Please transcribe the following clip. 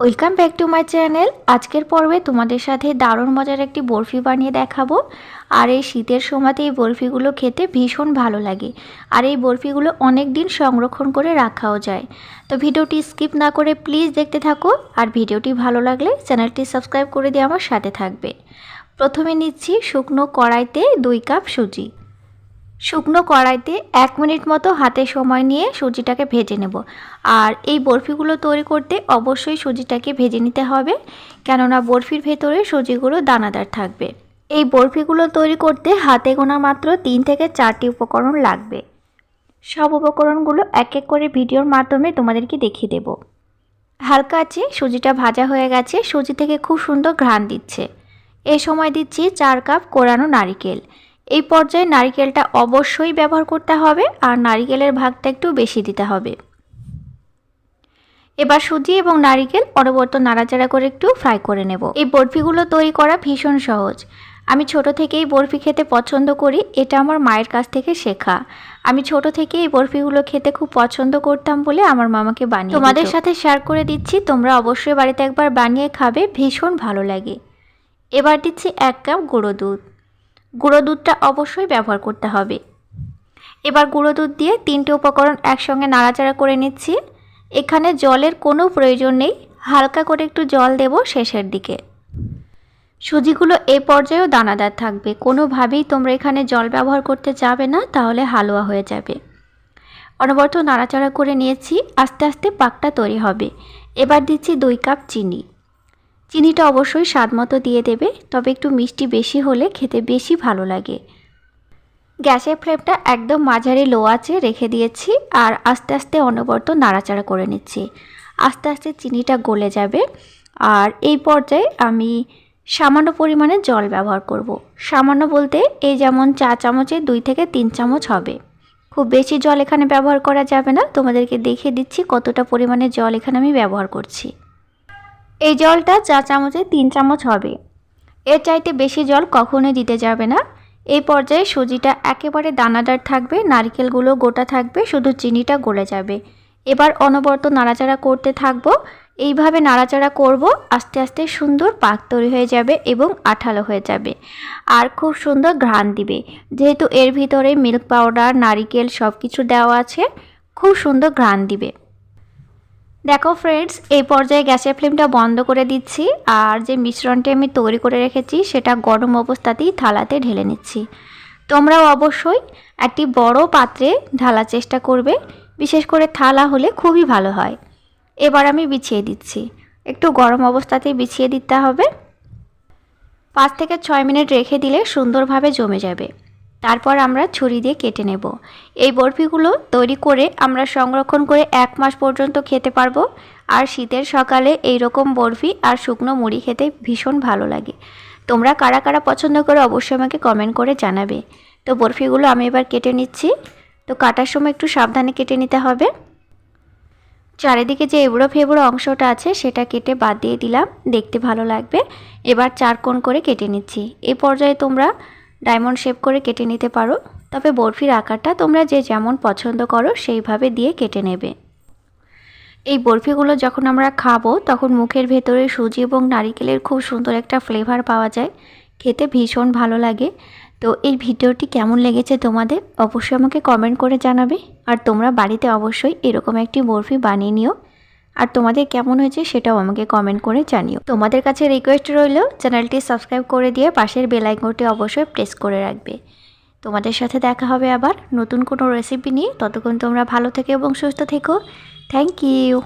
Welcome back to my channel আজকের পর্বে তোমাদের সাথে দারুণ মজার একটি বরফি বানিয়ে দেখাবো। আর এই শীতের সময়তে এই বরফিগুলো খেতে ভীষণ ভালো লাগে। আর এই বরফিগুলো অনেক দিন সংরক্ষণ করে রাখাও যায়। তো ভিডিওটি স্কিপ না করে প্লিজ দেখতে থাকো। আর ভিডিওটি ভালো লাগলে চ্যানেলটি সাবস্ক্রাইব করে দিয়ে আমার সাথে থাকবে। প্রথমে নিচ্ছি শুকনো কড়াইতে দুই কাপ সুজি। শুকনো কড়াইতে এক মিনিট মতো হাতে সময় নিয়ে সুজিটাকে ভেজে নেব। আর এই বরফিগুলো তৈরি করতে অবশ্যই সুজিটাকে ভেজে নিতে হবে, কেননা বরফির ভেতরে সুজিগুলো দানাদার থাকবে। এই বরফিগুলো তৈরি করতে হাতে গোনা মাত্র তিন থেকে চারটি উপকরণ লাগবে। সব উপকরণগুলো এক এক করে ভিডিওর মাধ্যমে তোমাদেরকে দেখিয়ে দেব। হালকা আছে সুজিটা ভাজা হয়ে গেছে, সুজি থেকে খুব সুন্দর ঘ্রাণ দিচ্ছে। এ সময় দিচ্ছি চার কাপ কোরানো নারিকেল। এই পর্যায়ে নারিকেলটা অবশ্যই ব্যবহার করতে হবে আর নারিকেলের ভাগটা একটু বেশি দিতে হবে। এবার সুজি এবং নারিকেল অনবরত নাড়াচাড়া করে একটু ফ্রাই করে নেব। এই বরফিগুলো তৈরি করা ভীষণ সহজ। আমি ছোট থেকেই বরফি খেতে পছন্দ করি, এটা আমার মায়ের কাছ থেকে শেখা। আমি ছোট থেকে এই বরফিগুলো খেতে খুব পছন্দ করতাম বলে আমার মামাকে বানিয়ে তোমাদের সাথে শেয়ার করে দিচ্ছি, তোমরা অবশ্যই বাড়িতে একবার বানিয়ে খাবে, ভীষণ ভালো লাগে। এবার দিচ্ছি এক কাপ গুঁড়ো দুধ। গুঁড়ো দুধটা অবশ্যই ব্যবহার করতে হবে। এবার গুঁড়ো দুধ দিয়ে তিনটে উপকরণ একসঙ্গে নাড়াচাড়া করে নিচ্ছি। এখানে জলের কোনো প্রয়োজন নেই, হালকা করে একটু জল দেব শেষের দিকে। সুজিগুলো এই পর্যায়েও দানাদার থাকবে। কোনোভাবেই তোমরা এখানে জল ব্যবহার করতে যাবে না, তাহলে হালুয়া হয়ে যাবে। অনবরত নাড়াচাড়া করে নিয়েছি, আস্তে আস্তে পাকটা তৈরি হবে। এবার দিচ্ছি দুই কাপ চিনি। চিনিটা অবশ্যই স্বাদ মতো দিয়ে দেবে, তবে একটু মিষ্টি বেশি হলে খেতে বেশি ভালো লাগে। গ্যাসের ফ্লেমটা একদম মাঝারি লো আছে রেখে দিয়েছি আর আস্তে আস্তে অনবরত নাড়াচাড়া করে নিচ্ছি। আস্তে আস্তে চিনিটা গলে যাবে আর এই পর্যায়ে আমি সামান্য পরিমাণে জল ব্যবহার করব। সামান্য বলতে এই যেমন চা চামচে দুই থেকে তিন চামচ হবে। খুব বেশি জল এখানে ব্যবহার করা যাবে না, তোমাদেরকে দেখিয়ে দিচ্ছি কতটা পরিমাণে জল এখানে আমি ব্যবহার করছি। এই জলটা চা চামচে তিন চামচ হবে। এর চাইতে বেশি জল কখনোই দিতে যাবে না। এই পর্যায়ে সুজিটা একেবারে দানাদার থাকবে, নারকেলগুলো গোটা থাকবে, শুধু চিনিটা গলে যাবে। এবার অনবরত নাড়াচাড়া করতে থাকব। এইভাবে নাড়াচাড়া করব, আস্তে আস্তে সুন্দর পাক তৈরি হয়ে যাবে এবং আঠালো হয়ে যাবে। আর খুব সুন্দর ঘ্রাণ দিবে। যেহেতু এর ভিতরে মিল্ক পাউডার, নারিকেল সব কিছু দেওয়া আছে, খুব সুন্দর ঘ্রাণ দিবে। দেখো ফ্রেন্ডস এই পর্যায়ে গ্যাসের ফ্লেমটা বন্ধ করে দিচ্ছি আর যে মিশ্রণটি আমি তৈরি করে রেখেছি সেটা গরম অবস্থাতেই থালাতে ঢেলে নিচ্ছি। তোমরাও অবশ্যই একটি বড় পাত্রে ঢালার চেষ্টা করবে, বিশেষ করে থালা হলে খুবই ভালো হয়। এবার আমি বিছিয়ে দিচ্ছি। একটু গরম অবস্থাতেই বিছিয়ে দিতে হবে। পাঁচ থেকে ছয় মিনিট রেখে দিলে সুন্দরভাবে জমে যাবে। তারপর আমরা ছুরি দিয়ে কেটে নেব। এই বরফিগুলো তৈরি করে আমরা সংরক্ষণ করে এক মাস পর্যন্ত খেতে পারব। আর শীতের সকালে এই রকম বরফি আর শুকনো মুড়ি খেতে ভীষণ ভালো লাগে। তোমরা কারা কারা পছন্দ করে অবশ্যই আমাকে কমেন্ট করে জানাবে। তো বরফিগুলো আমি এবার কেটে নিচ্ছি। তো কাটার সময় একটু সাবধানে কেটে নিতে হবে। চারিদিকে যে এবড়ো ফেবড়ো অংশটা আছে সেটা কেটে বাদ দিয়ে দিলাম। দেখতে ভালো লাগবে। এবার চার কোণ করে কেটে নিচ্ছি। এই পর্যায়ে তোমরা ডায়মন্ড শেপ করে কেটে নিতে পারো। তবে বরফির আকারটা তোমরা যে যেমন পছন্দ করো, সেইভাবে দিয়ে কেটে নেবে। এই বরফিগুলো যখন আমরা খাব, তখন মুখের ভেতরে সুজি এবং নারিকেলের খুব সুন্দর একটা ফ্লেভার পাওয়া যায়। খেতে ভীষণ ভালো লাগে। তো এই ভিডিওটি কেমন লেগেছে তোমাদের, অবশ্যই আমাকে কমেন্ট করে জানাবে। আর তোমরা বাড়িতে অবশ্যই এরকম একটি বরফি বানিয়ে নিও। আর তোমাদের কেমন হয়েছে সেটাও আমাকে কমেন্ট করে জানিও। তোমাদের কাছে রিকোয়েস্ট রইল চ্যানেলটি সাবস্ক্রাইব করে দিয়ে পাশের বেলাইকনটি অবশ্যই প্রেস করে রাখবে। তোমাদের সাথে দেখা হবে আবার নতুন কোনো রেসিপি নিয়ে। ততক্ষণ তোমরা ভালো থেকো এবং সুস্থ থেকো। Thank you